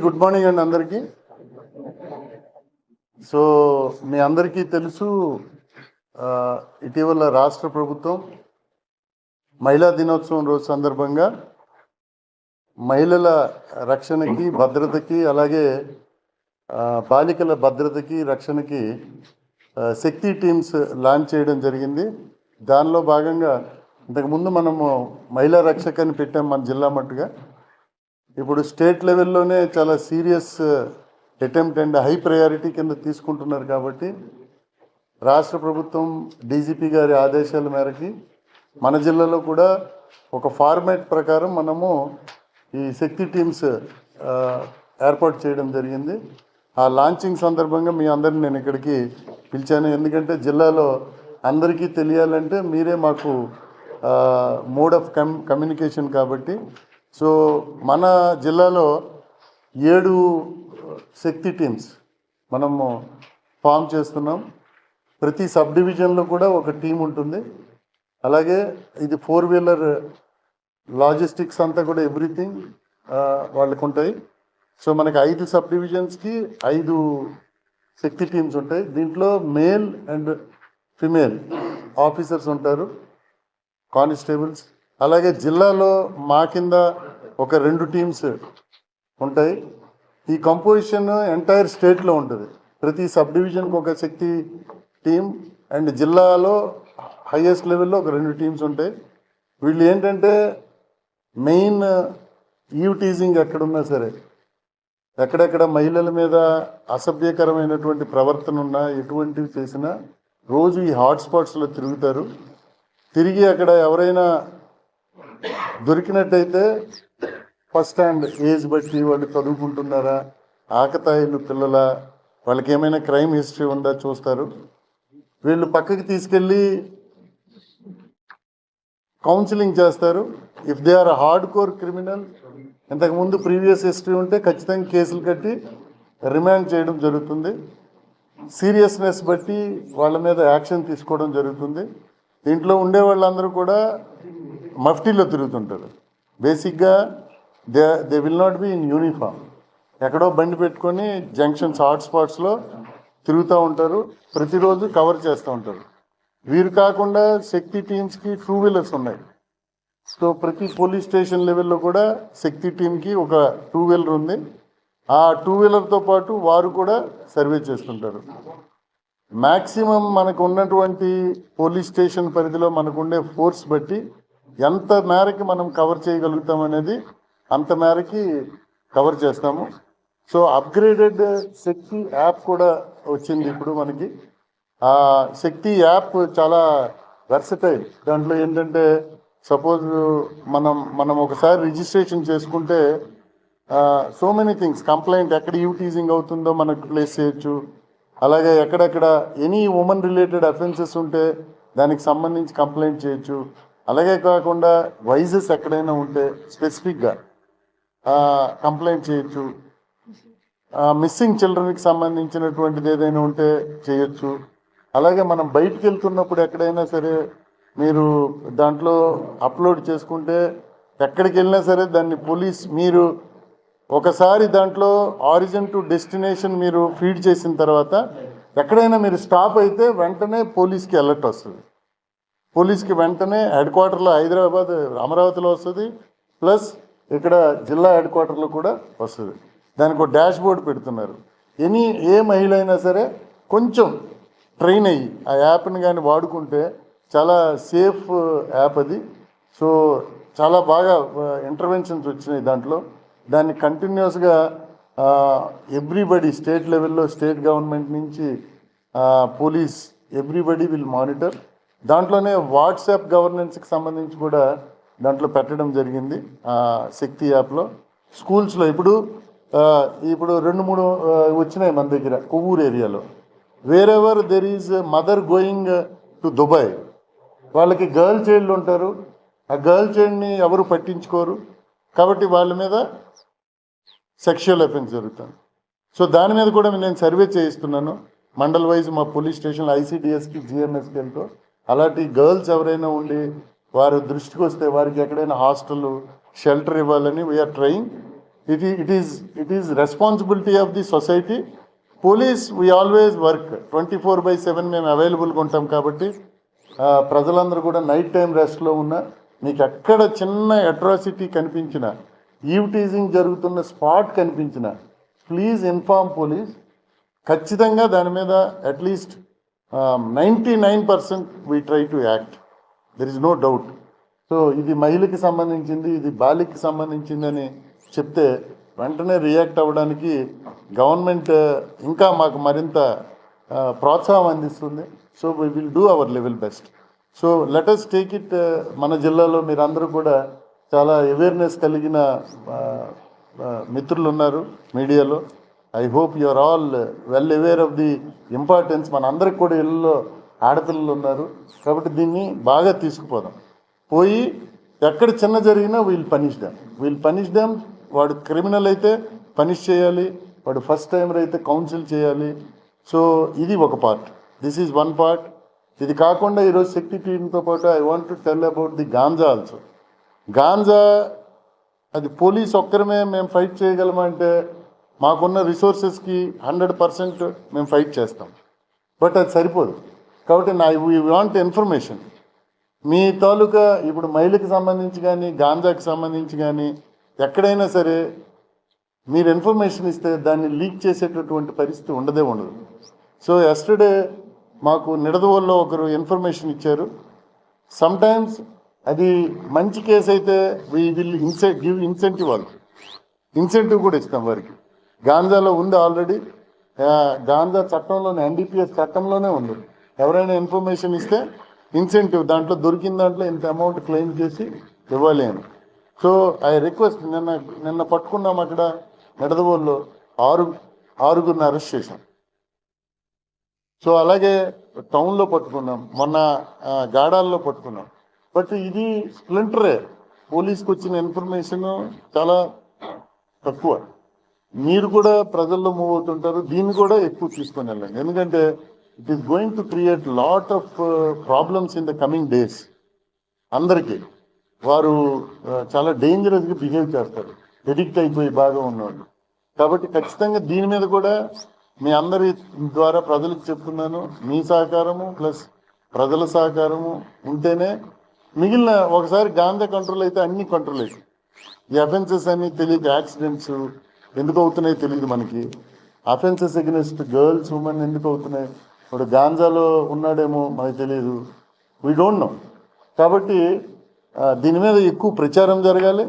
Good morning అండి అందరికీ. So మీ అందరికీ తెలుసు ఇటీవల రాష్ట్ర ప్రభుత్వం మహిళా దినోత్సవం రోజు సందర్భంగా మహిళల రక్షణకి భద్రతకి అలాగే బాలికల భద్రతకి రక్షణకి శక్తి టీమ్స్ లాంచ్ చేయడం జరిగింది. దానిలో భాగంగా ఇంతకుముందు మనము మహిళా రక్షకని పెట్టాం మన జిల్లా మట్టుగా. ఇప్పుడు స్టేట్ లెవెల్లోనే చాలా serious attempt and high priority కింద తీసుకుంటున్నారు కాబట్టి రాష్ట్ర ప్రభుత్వం డీజీపీ గారి ఆదేశాల మేరకి మన జిల్లాలో కూడా ఒక ఫార్మాట్ ప్రకారం మనము ఈ శక్తి టీమ్స్ uh, ఏర్పాటు చేయడం జరిగింది. ఆ లాంచింగ్ సందర్భంగా మీ అందరిని నేను ఇక్కడికి పిలిచాను. ఎందుకంటే జిల్లాలో అందరికీ తెలియాలంటే మీరే మాకు మోడ్ ఆఫ్ కమ్ కమ్యూనికేషన్ కాబట్టి సో మన జిల్లాలో ఏడు శక్తి టీమ్స్ మనము ఫామ్ చేస్తున్నాం. ప్రతి సబ్ డివిజన్లో కూడా ఒక టీం ఉంటుంది. అలాగే ఇది ఫోర్ వీలర్ లాజిస్టిక్స్ అంతా కూడా ఎవ్రీథింగ్ వాళ్ళకు ఉంటాయి సో మనకి ఐదు సబ్ డివిజన్స్కి ఐదు శక్తి టీమ్స్ ఉంటాయి. దీంట్లో మేల్ అండ్ ఫిమేల్ ఆఫీసర్స్ ఉంటారు. కానిస్టేబుల్స్ అలాగే జిల్లాలో మా కింద ఒక రెండు టీమ్స్ ఉంటాయి. ఈ కంపోజిషన్ ఎంటైర్ స్టేట్లో ఉంటుంది. ప్రతి సబ్ డివిజన్కి ఒక శక్తి టీం అండ్ జిల్లాలో హైయెస్ట్ లెవెల్లో ఒక రెండు టీమ్స్ ఉంటాయి. వీళ్ళు ఏంటంటే మెయిన్ ఈవ్ టీజింగ్ ఎక్కడున్నా సరే ఎక్కడెక్కడ మహిళల మీద అసభ్యకరమైనటువంటి ప్రవర్తన ఉన్నా ఎటువంటివి చేసినా రోజు ఈ హాట్స్పాట్స్లో తిరుగుతారు. తిరిగి అక్కడ ఎవరైనా దొరికినట్టయితే ఫస్ట్ హ్యాండ్ ఏజ్ బట్టి వాళ్ళు చదువుకుంటున్నారా? ఆకతాయిలు పిల్లల వాళ్ళకి ఏమైనా క్రైమ్ హిస్టరీ ఉందా చూస్తారు? వీళ్ళు పక్కకి తీసుకెళ్ళి కౌన్సిలింగ్ చేస్తారు. If they are hard core criminal ఇంతకుముందు ప్రీవియస్ హిస్టరీ ఉంటే ఖచ్చితంగా కేసులు కట్టి రిమాండ్ చేయడం జరుగుతుంది. సీరియస్నెస్ బట్టి వాళ్ళ మీద యాక్షన్ తీసుకోవడం జరుగుతుంది. దీంట్లో ఉండే వాళ్ళందరూ కూడా మఫ్టీలో తిరుగుతుంటారు. బేసిక్గా they they will not be in uniform. ఎక్కడో బండి పెట్టుకొని జంక్షన్స్ హాట్స్పాట్స్లో తిరుగుతూ ఉంటారు. ప్రతిరోజు కవర్ చేస్తూ ఉంటారు. వీరు కాకుండా శక్తి టీమ్స్కి టూ వీలర్స్ ఉన్నాయి. సో ప్రతి పోలీస్ స్టేషన్ లెవెల్లో కూడా శక్తి టీంకి ఒక టూ వీలర్ ఉంది. ఆ టూ వీలర్తో పాటు వారు కూడా సర్వే చేస్తుంటారు. మ్యాక్సిమం మనకు ఉన్నటువంటి పోలీస్ స్టేషన్ పరిధిలో మనకుండే ఫోర్స్ బట్టి ఎంత మేరకి మనం కవర్ చేయగలుగుతాం అనేది అంత మేరకి కవర్ చేస్తాము. సో అప్గ్రేడెడ్ శక్తి యాప్ కూడా వచ్చింది ఇప్పుడు మనకి. ఆ శక్తి యాప్ చాలా వెర్సటైల్ దాంట్లో ఏంటంటే సపోజ్ మనం మనం ఒకసారి రిజిస్ట్రేషన్ చేసుకుంటే సో మెనీ థింగ్స్ కంప్లైంట్ ఎక్కడ యూటీజింగ్ అవుతుందో మనకు ప్లేస్ చేయొచ్చు. అలాగే ఎక్కడెక్కడ ఎనీ ఉమెన్ రిలేటెడ్ అఫెన్సెస్ ఉంటే దానికి సంబంధించి కంప్లైంట్ చేయొచ్చు. అలాగే కాకుండా వైజెస్ ఎక్కడైనా ఉంటే స్పెసిఫిక్గా కంప్లైంట్ చేయొచ్చు. మిస్సింగ్ చిల్డ్రన్కి సంబంధించినటువంటిది ఏదైనా ఉంటే చేయొచ్చు. అలాగే మనం బయటికి వెళ్తున్నప్పుడు ఎక్కడైనా సరే మీరు దాంట్లో అప్లోడ్ చేసుకుంటే ఎక్కడికి వెళ్ళినా సరే దాన్ని పోలీస్ మీరు ఒకసారి దాంట్లో ఆరిజిన్ టు డెస్టినేషన్ మీరు ఫీడ్ చేసిన తర్వాత ఎక్కడైనా మీరు స్టాప్ అయితే వెంటనే పోలీస్కి అలర్ట్ వస్తుంది. పోలీస్కి వెంటనే హెడ్ క్వార్టర్లో హైదరాబాద్ అమరావతిలో వస్తుంది ప్లస్ ఇక్కడ జిల్లా హెడ్ క్వార్టర్లో కూడా వస్తుంది. దానికి ఒక డాష్ బోర్డ్ పెడుతున్నారు. ఎనీ ఏ మహిళ అయినా సరే కొంచెం ట్రైన్ అయ్యి ఆ యాప్ని కానీ వాడుకుంటే చాలా సేఫ్ యాప్ అది. సో చాలా బాగా ఇంటర్వెన్షన్స్ వచ్చినాయి దాంట్లో. దాన్ని కంటిన్యూస్గా ఎవ్రీబడి స్టేట్ లెవెల్లో స్టేట్ గవర్నమెంట్ నుంచి పోలీస్ ఎవ్రీబడి విల్ మానిటర్. దాంట్లోనే వాట్సాప్ గవర్నెన్స్కి సంబంధించి కూడా దాంట్లో పెట్టడం జరిగింది. శక్తి యాప్లో. స్కూల్స్లో ఇప్పుడు ఇప్పుడు రెండు మూడు వచ్చినాయి మన దగ్గర కొవ్వూరు ఏరియాలో. Wherever there is mother going to Dubai వాళ్ళకి గర్ల్ చైల్డ్ ఉంటారు. ఆ గర్ల్ చైల్డ్ని ఎవరు పట్టించుకోరు. కాబట్టి వాళ్ళ మీద సెక్షువల్ అఫెన్స్ జరుగుతుంది. సో దాని మీద కూడా నేను సర్వే చేయిస్తున్నాను. మండల్ వైజ్ మా పోలీస్ స్టేషన్లో ఐసీడిఎస్కి జిఎంఎస్కి వెళ్తూ అలాంటి గర్ల్స్ ఎవరైనా ఉండి వారి దృష్టికి వస్తే వారికి ఎక్కడైనా హాస్టల్ షెల్టర్ ఇవ్వాలని we're trying it it is it is responsibility of the society police we always work twenty four by seven మేము అవైలబుల్గా ఉంటాం కాబట్టి ప్రజలందరూ కూడా నైట్ టైం రెస్ట్లో ఉన్న మీకు ఎక్కడ చిన్న అట్రాసిటీ కనిపించిన ఈవ్ టీజింగ్ జరుగుతున్న స్పాట్ కనిపించిన ప్లీజ్ ఇన్ఫార్మ్ పోలీస్ ఖచ్చితంగా దాని మీద at least ninety nine percent we try to act there is no doubt so ఇది మహిళకి సంబంధించింది ఇది బాలికి సంబంధించిందని చెప్తే వెంటనే రియాక్ట్ అవ్వడానికి గవర్నమెంట్ uh, ఇంకా మాకు మరింత uh, ప్రోత్సాహం అందిస్తుంది. So we will do our level best so let's take it మన జిల్లాలో మీరందరూ కూడా చాలా అవేర్నెస్ కలిగిన uh, మిత్రులు ఉన్నారు మీడియాలో. I hope you are all well aware of the importance మన అందరికి కూడా ఇళ్ళలో ఆడపిల్లలు ఉన్నారు. కాబట్టి దీన్ని బాగా తీసుకుపోదాం. పోయి ఎక్కడ చిన్న జరిగినా we'll punish them we'll punish them వాడు క్రిమినల్ అయితే పనిష్ చేయాలి. వాడు ఫస్ట్ టైమర్ అయితే కౌన్సిల్ చేయాలి. సో ఇది ఒక part this is one part ఇది కాకుండా ఈరోజు శక్తి టీంతో పాటు I want to tell about the ganja also ganja అది పోలీస్ ఒక్కరమే మేము ఫైట్ చేయగలమంటే మాకున్న రిసోర్సెస్కి హండ్రెడ్ పర్సెంట్ మేము ఫైట్ చేస్తాం. బట్ అది సరిపోదు. కాబట్టి నా వీ వాంట్ ఇన్ఫర్మేషన్ మీ తాలూకా ఇప్పుడు మైలుకి సంబంధించి కానీ గాంజాకి సంబంధించి కానీ ఎక్కడైనా సరే మీరు ఇన్ఫర్మేషన్ ఇస్తే దాన్ని లీక్ చేసేటటువంటి పరిస్థితి ఉండదే ఉండదు. సో ఎస్టర్డే మాకు నిడదవోల్లో ఒకరు ఇన్ఫర్మేషన్ ఇచ్చారు. సమ్ టైమ్స్ అది మంచి కేసు అయితే వీ విల్ ఇన్సె గివ్ ఇన్సెంటివ్ వాళ్ళు. ఇన్సెంటివ్ కూడా ఇస్తాం వారికి. గాంజాలో ఉంది ఆల్రెడీ. గాంజా చట్టంలోనే ఎన్డీపీఎస్ చట్టంలోనే ఉంది. ఎవరైనా ఇన్ఫర్మేషన్ ఇస్తే ఇన్సెంటివ్ దాంట్లో దొరికిన దాంట్లో ఇంత అమౌంట్ క్లెయిమ్ చేసి ఇవ్వాలి అని సో ఐ రిక్వెస్ట్ నిన్న నిన్న పట్టుకున్నాం అక్కడ నిడదవోల్లో ఆరు ఆరుగురిని అరెస్ట్ చేశాం. సో అలాగే టౌన్లో పట్టుకున్నాం మొన్న గాడాల్లో పట్టుకున్నాం. బట్ ఇది స్ప్లింటరే. పోలీస్కి వచ్చిన ఇన్ఫర్మేషన్ చాలా తక్కువ. మీరు కూడా ప్రజల్లో మూవ్ అవుతుంటారు. దీన్ని కూడా ఎక్కువ తీసుకొని వెళ్ళండి. ఎందుకంటే it is going to create lot of problems in the coming days అందరికీ. వారు uh, చాలా డేంజరస్గా బిహేవ్ చేస్తారు. ఎడిక్ట్ అయిపోయి బాగా ఉన్నవాళ్ళు. కాబట్టి ఖచ్చితంగా దీని మీద కూడా మీ అందరి ద్వారా ప్రజలకు చెప్తున్నాను. మీ సహకారము ప్లస్ ప్రజల సహకారము ఉంటేనే మిగిలిన ఒకసారి గాంధీ కంట్రోల్ అయితే అన్ని కంట్రోల్ అవుతాయి ఈ అఫెన్సెస్ అన్ని తెలియదు యాక్సిడెంట్స్ ఎందుకు అవుతున్నాయి తెలియదు మనకి. అఫెన్సెస్ అగెనిస్ట్ గర్ల్స్ ఉమెన్ ఎందుకు అవుతున్నాయి? ఇప్పుడు గాంజాలో ఉన్నాడేమో మనకు తెలియదు వీ డోంట్ నో కాబట్టి దీని మీద ఎక్కువ ప్రచారం జరగాలి.